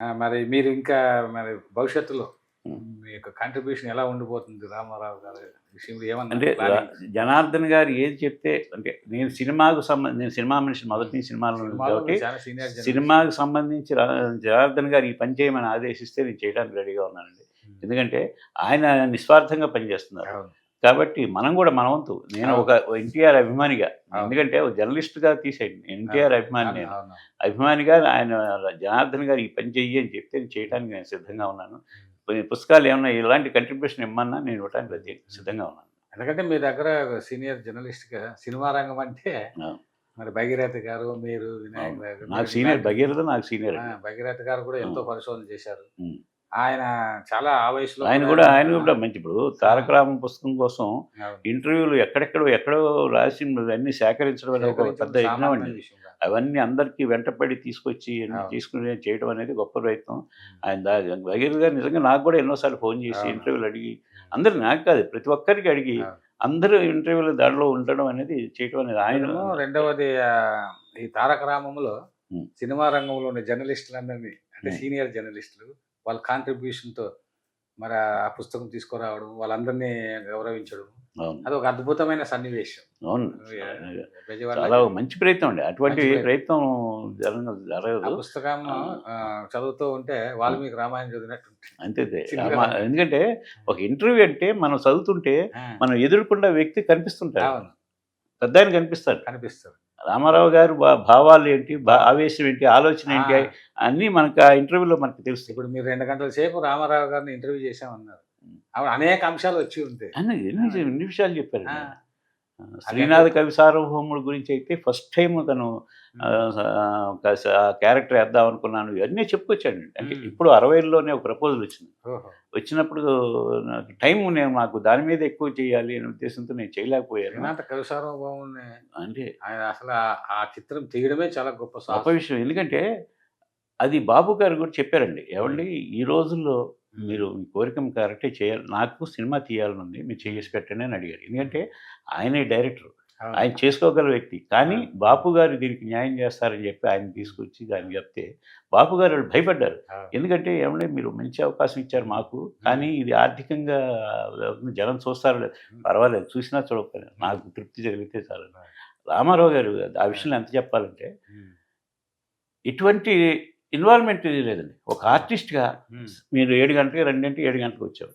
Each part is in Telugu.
మరి మీరు ఇంకా మరి భవిష్యత్తులో. మీ యొక్క కాంట్రిబ్యూషన్ ఎలా ఉండిపోతుంది రామారావు గారి విషయంలో ఏమన్నా అంటే? జనార్దన్ గారు ఏది చెప్తే అంటే నేను సినిమాకు సంబంధించి నేను సినిమా మనిషి మొదటి సినిమాలో కాబట్టి. సినిమాకు సంబంధించి జనార్దన్ గారు ఈ పని చేయమని ఆదేశిస్తే నేను చేయడానికి రెడీగా ఉన్నానండి. ఎందుకంటే ఆయన నిస్వార్థంగా పనిచేస్తున్నారు. కాబట్టి మనం కూడా మన వంతు. నేను. ఒక ఎన్టీఆర్ అభిమానిగా. ఎందుకంటే ఒక జర్నలిస్ట్గా తీసేయండి. ఎన్టీఆర్ అభిమాని నేను. అభిమానిగా ఆయన జనార్దన్ గారు ఈ పని చెయ్యి అని చెప్తే నేను చేయడానికి నేను సిద్ధంగా ఉన్నాను. పుస్తకాలు ఏమన్నా ఇలాంటి కంట్రిబ్యూషన్ ఇమ్మన్నా నేను ఇవ్వడానికి సిద్ధంగా ఉన్నాను. ఎందుకంటే మీ దగ్గర సీనియర్ జర్నలిస్ట్గా సినిమా రంగం అంటే. మరి భగీరథ గారు మీరు వినాయక్ నాకు సీనియర్ భగీరథ నాకు సీనియర్ భగీరథ గారు కూడా ఎంతో పరిశోధన చేశారు. ఆయన చాలా ఆ వయసులో ఆయన కూడా ఆయన కూడా మంచి ఇప్పుడు తారక రామన్ పుస్తకం కోసం. ఇంటర్వ్యూలు ఎక్కడెక్కడో ఎక్కడో రాసి అన్ని సేకరించడం అనేది ఒక పెద్ద యజ్ఞం అండి. అవన్నీ అందరికీ వెంటపడి తీసుకొచ్చి. తీసుకుని చేయడం అనేది గొప్ప ప్రయత్నం ఆయన దా- భగీరథ గారు నిజంగా నాకు కూడా ఎన్నోసార్లు ఫోన్ చేసి. ఇంటర్వ్యూలు అడిగి అందరు నాకు కాదు ప్రతి ఒక్కరికి అడిగి. అందరూ ఇంటర్వ్యూలు దాంట్లో ఉండడం అనేది చేయడం అనేది ఆయన రెండవది ఈ తారక రామంలో. సినిమా రంగంలో ఉన్న జర్నలిస్టులందరినీ అంటే. సీనియర్ జర్నలిస్టులు వాళ్ళ కాంట్రిబ్యూషన్తో మరి ఆ పుస్తకం తీసుకురావడం వాళ్ళందరినీ గౌరవించడం. అవును. అది ఒక అద్భుతమైన సన్నివేశం. చాలా మంచి ప్రయత్నం అండి. అటువంటి ప్రయత్నం. జరగదు. పుస్తకం చదువుతూ ఉంటే వాల్మీకి రామాయణం చదివినట్టు. అంతే ఎందుకంటే ఒక ఇంటర్వ్యూ అంటే మనం చదువుతుంటే మనం ఎదుర్కొన్న వ్యక్తి కనిపిస్తుంటాడు. అవును. పెద్ద ఆయన కనిపిస్తాడు. కనిపిస్తుంది రామారావు గారు భావాలు ఏంటి ఆవేశం ఏంటి ఆలోచన ఏంటి అన్నీ మనకు ఆ ఇంటర్వ్యూలో మనకు తెలుస్తాయి. ఇప్పుడు మీరు రెండు గంటల సేపు రామారావు గారిని ఇంటర్వ్యూ చేశామన్నారు. ఆవిడ అనేక అంశాలు వచ్చి ఉంటాయి. అన్న ఎన్ని విషయాలు చెప్పారు? శ్రీనాథ కవి సార్వభౌముల గురించి అయితే ఫస్ట్ టైం తను క్యారెక్టర్ వేద్దాం అనుకున్నాను. ఇవన్నీ చెప్పుకొచ్చాడు అంటే. ఇప్పుడు అరవైలోనే ఒక ప్రపోజల్ వచ్చింది. వచ్చినప్పుడు నాకు టైం నేను నాకు దాని మీద ఎక్కువ చేయాలి అనే ఉద్దేశంతో నేను చేయలేకపోయాను. కవి సార్వభౌముని అంటే ఆయన అసలు ఆ- చిత్రం తీయడమే చాలా గొప్ప గొప్ప విషయం. ఎందుకంటే అది బాబు గారు కూడా చెప్పారండి. ఏమండి ఈ రోజుల్లో మీరు మీ కోరిక కరెక్టే చేయాలి. నాకు సినిమా తీయాలని ఉంది మీరు చేసి పెట్టండి అని అడిగారు. ఎందుకంటే ఆయనే డైరెక్టర్. ఆయన చేసుకోగల వ్యక్తి. కానీ. బాపు గారు దీనికి న్యాయం చేస్తారని చెప్పి ఆయన తీసుకొచ్చి దాన్ని చెప్తే బాపు గారు వాళ్ళు భయపడ్డారు. ఎందుకంటే ఏమంటే మీరు మంచి అవకాశం ఇచ్చారు మాకు కానీ ఇది ఆర్థికంగా జనం చూస్తారు లేదు. పర్వాలేదు చూసినా చూడకపోయినా నాకు తృప్తి జరిగితే చాలు రామారావు గారు ఆ విషయంలో ఎంత చెప్పాలంటే ఉమ్. ఇన్వాల్వ్మెంట్ లేదండి ఒక ఆర్టిస్ట్గా. మీరు ఏడు గంటలకి రెండింటి ఏడు గంటలకు వచ్చారు.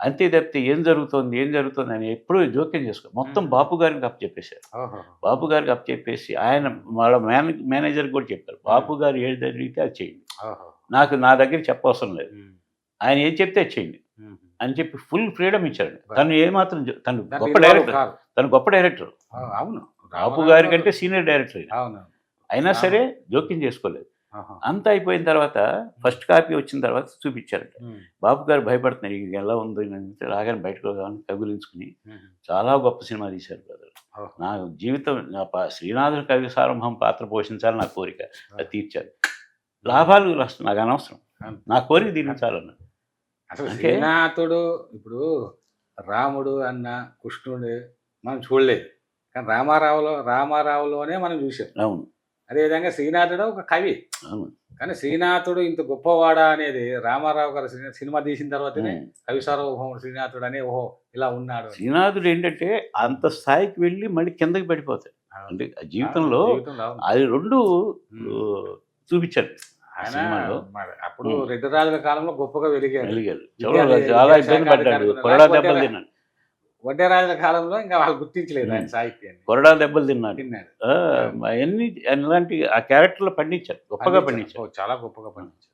అంతే తప్పితే ఏం జరుగుతోంది ఏం జరుగుతుంది అని ఎప్పుడూ జోక్యం చేసుకో మొత్తం. బాపు గారికి అప్ చెప్పేశారు. బాపు గారికి అప్ చెప్పేసి ఆయన వాళ్ళ మేనే మేనేజర్ కూడా చెప్పారు బాపు గారు ఏది జరిగితే అది చేయండి. నాకు నా దగ్గర చెప్పవసరం లేదు. ఆయన ఏం చెప్తే అది చేయండి. అని చెప్పి ఫుల్ ఫ్రీడమ్ ఇచ్చాడు తను ఏమాత్రం తను గొప్ప డైరెక్టర్. తను గొప్ప డైరెక్టర్ అవును బాపు గారి కంటే సీనియర్ డైరెక్టర్ అయినా సరే జోక్యం చేసుకోలేదు. అంతా అయిపోయిన తర్వాత ఫస్ట్ కాపీ వచ్చిన తర్వాత చూపించారట. బాబు గారు భయపడుతున్నారు ఇది ఎలా ఉంది రాగానే బయటకు రాగానే కబులించుకుని ఉమ్. చాలా గొప్ప సినిమా తీశారు బ్రదర్. నా జీవితం నా పా- శ్రీనాథుడు కవి సారంభం పాత్ర పోషించాలని నా కోరిక. అది తీర్చారు. లాభాలు నష్టం నాకు అనవసరం. నా కోరిక తీర్చాలన్న. అసలు శ్రీనాథుడు ఇప్పుడు రాముడు అన్న కృష్ణుడు మనం చూడలేదు. కానీ రామారావులో రామారావులోనే మనం చూసాం అవును. అదేవిధంగా శ్రీనాథుడు ఒక కవి కానీ శ్రీనాథుడు ఇంత గొప్పవాడా అనేది రామారావు గారు సినిమా- తీసిన తర్వాతనే. కవి సార్వభౌముడు శ్రీనాథుడు అనే ఓహో ఇలా ఉన్నాడు. శ్రీనాథుడు ఏంటంటే అంత స్థాయికి వెళ్ళి మళ్ళీ కిందకి పడిపోతాయి అవును. అంటే ఆ జీవితంలో. అది రెండు. మరి అప్పుడు. రెడ్డి రాజుల కాలంలో గొప్పగా వెలిగారు వెలిగారు చాలా ఇబ్బంది పడ్డాడు కొరడా దెబ్బలు తిన్నాడు వడ్డే రాజుల కాలంలో ఇంకా వాళ్ళు గుర్తించలేదు ఆయన. సాహిత్యాన్ని. కొరడా దెబ్బలు తిన్నాడు. తిన్నాడు. ఆ, అవన్నీ అలాంటి ఆ క్యారెక్టర్లో పండించారు గొప్పగా పండించారు. చాలా గొప్పగా పండించారు.